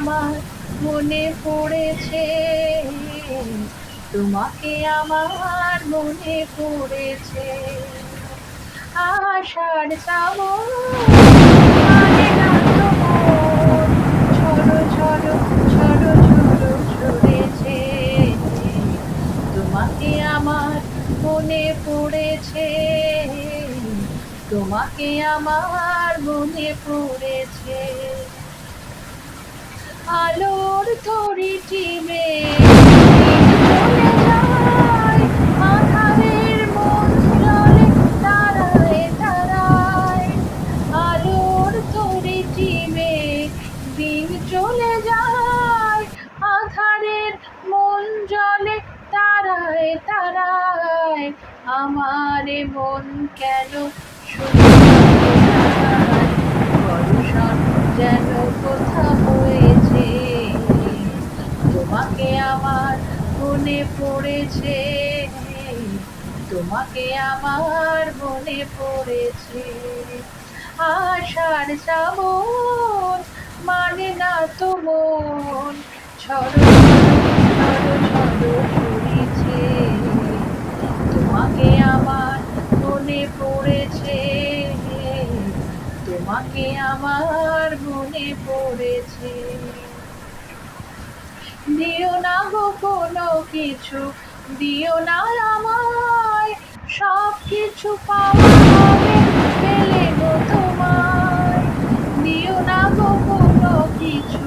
আমার মনে পড়েছে। তোমাকে আমার মনে পড়েছে। আশার শ্রাবণ ছোট ছোট ছোট তোমাকে আমার মনে তোমাকে আমার মনে পড়েছে। আলোর তরি টিমে। চলে যায়। আধারের মন জলে তারায় তারায় আলোর তরি টিমে দিন চলে যায় আধারের মন জলে তারায় তারায় আমার এ মন কেন বর্ষণ যেন কোথা হয়েছে তোমাকে আমার মনে পড়েছে। তোমাকে আমার মনে পড়েছে। আশার শ্রাবণ মানে না তো মন। ছড়ো ঝরিছে তোমাকে আমার মনে পড়েছে। তোমাকে আমার মনে পড়েছে। দিও না গো কোনো কিছু, দিও না আমায়। সব কিছু পাওয়া হবে পেলে গো তোমায়। দিও না গো কোনো কিছু,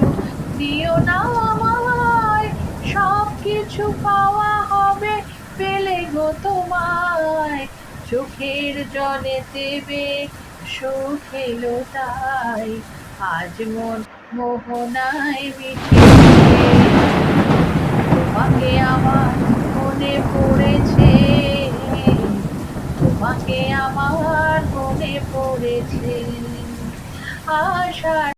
দিও না আমায়। সব কিছু পাওয়া হবে পেলে গো তোমায়। চোখের জলে দেবে সুখ এলো তাই। আজ মন মোহনায় মিঠে। তোমাকে আমার মনে পড়েছে। তোমাকে আমার মনে পড়েছে। আশা